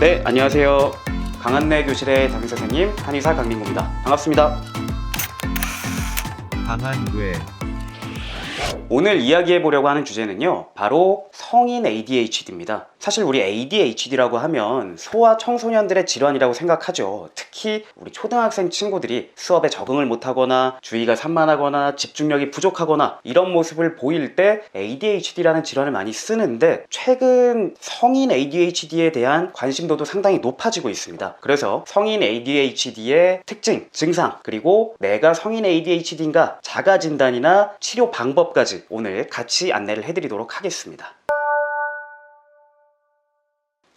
네, 안녕하세요. 강한내 교실의 담임 선생님 한의사 강민구입니다. 반갑습니다. 강한 뇌 오늘 이야기해 보려고 하는 주제는요. 바로 성인 ADHD입니다. 사실 우리 ADHD라고 하면 소아 청소년들의 질환이라고 생각하죠. 특히 우리 초등학생 친구들이 수업에 적응을 못하거나 주의가 산만하거나 집중력이 부족하거나 이런 모습을 보일 때 ADHD라는 질환을 많이 쓰는데 최근 성인 ADHD에 대한 관심도도 상당히 높아지고 있습니다. 그래서 성인 ADHD의 특징, 증상, 그리고 내가 성인 ADHD인가 자가 진단이나 치료 방법 까지 오늘 같이 안내를 해드리도록 하겠습니다.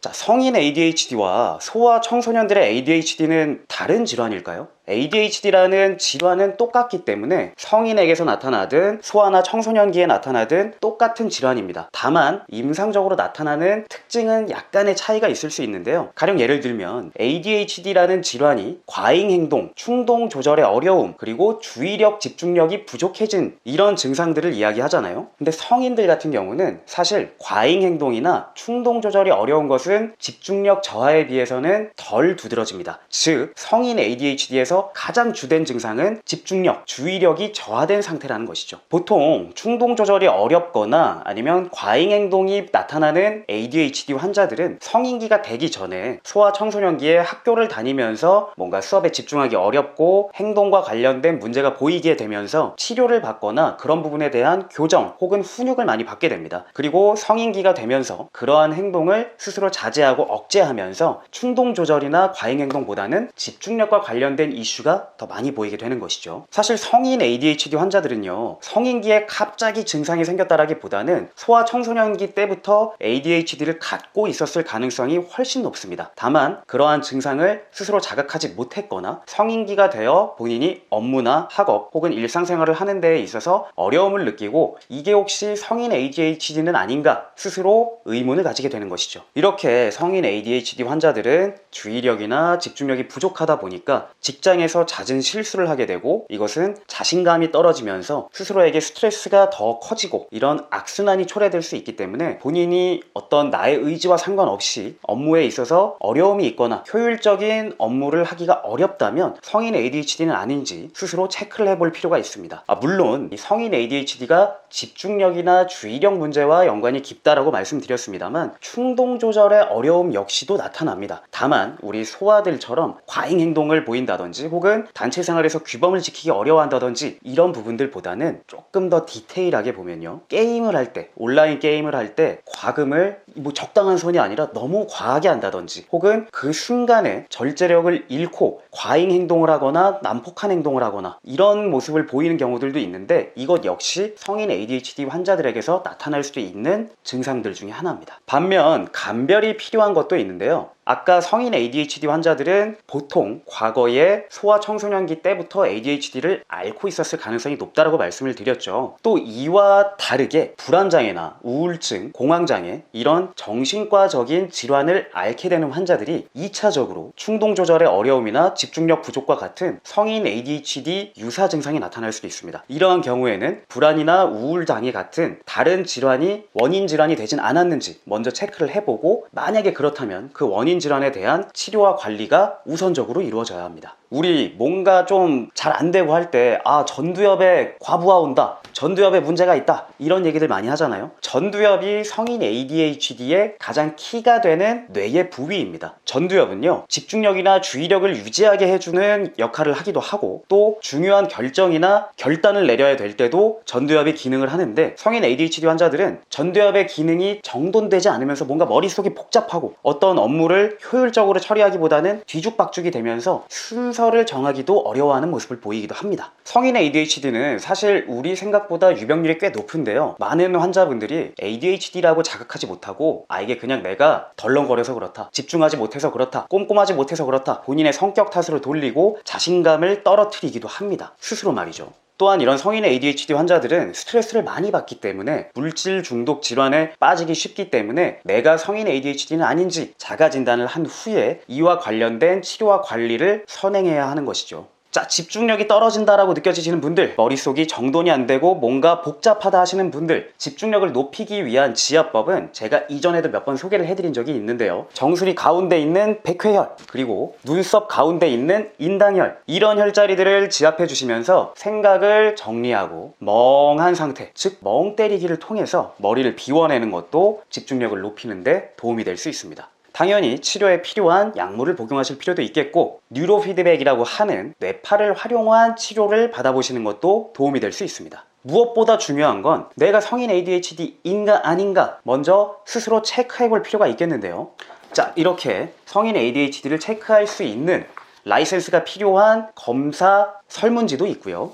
자, 성인 ADHD와 소아 청소년들의 ADHD는 다른 질환일까요? ADHD라는 질환은 똑같기 때문에 성인에게서 나타나든 소아나 청소년기에 나타나든 똑같은 질환입니다. 다만 임상적으로 나타나는 특징은 약간의 차이가 있을 수 있는데요. 가령 예를 들면 ADHD라는 질환이 과잉 행동, 충동 조절의 어려움, 그리고 주의력 집중력이 부족해진 이런 증상들을 이야기하잖아요. 근데 성인들 같은 경우는 사실 과잉 행동이나 충동 조절이 어려운 것은 집중력 저하에 비해서는 덜 두드러집니다. 즉 성인 ADHD에서 가장 주된 증상은 집중력, 주의력이 저하된 상태라는 것이죠. 보통 충동 조절이 어렵거나 아니면 과잉 행동이 나타나는 ADHD 환자들은 성인기가 되기 전에 소아 청소년기에 학교를 다니면서 뭔가 수업에 집중하기 어렵고 행동과 관련된 문제가 보이게 되면서 치료를 받거나 그런 부분에 대한 교정 혹은 훈육을 많이 받게 됩니다. 그리고 성인기가 되면서 그러한 행동을 스스로 자제하고 억제하면서 충동 조절이나 과잉 행동보다는 집중력과 관련된 이슈가 더 많이 보이게 되는 것이죠. 사실 성인 ADHD 환자들은요, 성인기에 갑자기 증상이 생겼다라기보다는 소아 청소년기 때부터 ADHD를 갖고 있었을 가능성이 훨씬 높습니다. 다만 그러한 증상을 스스로 자각하지 못했거나 성인기가 되어 본인이 업무나 학업 혹은 일상생활을 하는 데에 있어서 어려움을 느끼고 이게 혹시 성인 ADHD는 아닌가 스스로 의문을 가지게 되는 것이죠. 이렇게 성인 ADHD 환자들은 주의력이나 집중력이 부족하다 보니까 직장 에서 잦은 실수를 하게 되고 이것은 자신감이 떨어지면서 스스로에게 스트레스가 더 커지고 이런 악순환이 초래될 수 있기 때문에 본인이 어떤 나의 의지와 상관없이 업무에 있어서 어려움이 있거나 효율적인 업무를 하기가 어렵다면 성인 ADHD는 아닌지 스스로 체크를 해볼 필요가 있습니다. 아, 물론 이 성인 ADHD가 집중력이나 주의력 문제와 연관이 깊다라고 말씀드렸습니다만 충동 조절의 어려움 역시도 나타납니다. 다만 우리 소아들처럼 과잉 행동을 보인다든지 혹은 단체 생활에서 규범을 지키기 어려워한다든지 이런 부분들보다는 조금 더 디테일하게 보면요. 게임을 할 때, 온라인 게임을 할 때 과금을 뭐 적당한 선이 아니라 너무 과하게 한다든지 혹은 그 순간에 절제력을 잃고 과잉 행동을 하거나 난폭한 행동을 하거나 이런 모습을 보이는 경우들도 있는데 이것 역시 성인 ADHD 환자들에게서 나타날 수도 있는 증상들 중에 하나입니다. 반면 감별이 필요한 것도 있는데요. 아까 성인 ADHD 환자들은 보통 과거에 소아 청소년기 때부터 ADHD를 앓고 있었을 가능성이 높다고 말씀을 드렸죠. 또 이와 다르게 불안장애나 우울증, 공황장애 이런 정신과적인 질환을 앓게 되는 환자들이 2차적으로 충동 조절의 어려움이나 집중력 부족과 같은 성인 ADHD 유사 증상이 나타날 수도 있습니다. 이러한 경우에는 불안이나 우울 장애 같은 다른 질환이 원인 질환이 되진 않았는지 먼저 체크를 해보고 만약에 그렇다면 그 원인 질환에 대한 치료와 관리가 우선적으로 이루어져야 합니다. 우리 뭔가 좀 잘 안 되고 할 때 아 전두엽에 과부하 온다 전두엽에 문제가 있다 이런 얘기들 많이 하잖아요. 전두엽이 성인 ADHD의 가장 키가 되는 뇌의 부위입니다. 전두엽은요 집중력이나 주의력을 유지하게 해주는 역할을 하기도 하고 또 중요한 결정이나 결단을 내려야 될 때도 전두엽이 기능을 하는데 성인 ADHD 환자들은 전두엽의 기능이 정돈되지 않으면서 뭔가 머릿속이 복잡하고 어떤 업무를 효율적으로 처리하기보다는 뒤죽박죽이 되면서 순서 를 정하기도 어려워하는 모습을 보이기도 합니다. 성인 ADHD는 사실 우리 생각보다 유병률이 꽤 높은데요. 많은 환자분들이 ADHD라고 자각하지 못하고 아 이게 그냥 내가 덜렁거려서 그렇다. 집중하지 못해서 그렇다. 꼼꼼하지 못해서 그렇다. 본인의 성격 탓으로 돌리고 자신감을 떨어뜨리기도 합니다. 스스로 말이죠. 또한 이런 성인 ADHD 환자들은 스트레스를 많이 받기 때문에 물질 중독 질환에 빠지기 쉽기 때문에 내가 성인 ADHD는 아닌지 자가 진단을 한 후에 이와 관련된 치료와 관리를 선행해야 하는 것이죠. 자, 집중력이 떨어진다라고 느껴지시는 분들, 머릿속이 정돈이 안 되고 뭔가 복잡하다 하시는 분들, 집중력을 높이기 위한 지압법은 제가 이전에도 몇 번 소개를 해드린 적이 있는데요. 정수리 가운데 있는 백회혈, 그리고 눈썹 가운데 있는 인당혈, 이런 혈자리들을 지압해 주시면서 생각을 정리하고 멍한 상태, 즉, 멍 때리기를 통해서 머리를 비워내는 것도 집중력을 높이는데 도움이 될 수 있습니다. 당연히 치료에 필요한 약물을 복용하실 필요도 있겠고 뉴로 피드백이라고 하는 뇌파를 활용한 치료를 받아보시는 것도 도움이 될 수 있습니다. 무엇보다 중요한 건 내가 성인 ADHD인가 아닌가 먼저 스스로 체크해 볼 필요가 있겠는데요. 자, 이렇게 성인 ADHD를 체크할 수 있는 라이센스가 필요한 검사 설문지도 있고요.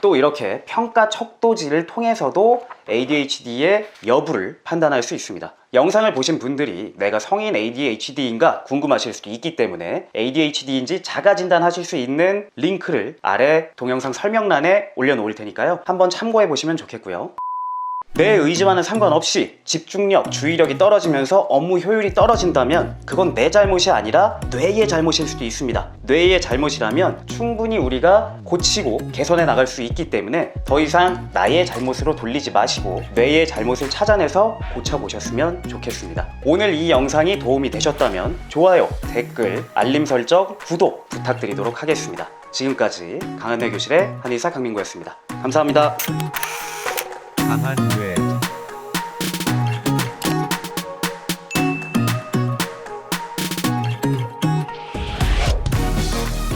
또 이렇게 평가 척도지를 통해서도 ADHD의 여부를 판단할 수 있습니다. 영상을 보신 분들이 내가 성인 ADHD인가 궁금하실 수도 있기 때문에 ADHD인지 자가 진단하실 수 있는 링크를 아래 동영상 설명란에 올려놓을 테니까요. 한번 참고해 보시면 좋겠고요. 내 의지와는 상관없이 집중력, 주의력이 떨어지면서 업무 효율이 떨어진다면 그건 내 잘못이 아니라 뇌의 잘못일 수도 있습니다. 뇌의 잘못이라면 충분히 우리가 고치고 개선해 나갈 수 있기 때문에 더 이상 나의 잘못으로 돌리지 마시고 뇌의 잘못을 찾아내서 고쳐보셨으면 좋겠습니다. 오늘 이 영상이 도움이 되셨다면 좋아요, 댓글, 알림 설정, 구독 부탁드리도록 하겠습니다. 지금까지 강한대 교실의 한의사 강민구였습니다. 감사합니다. 강한 뇌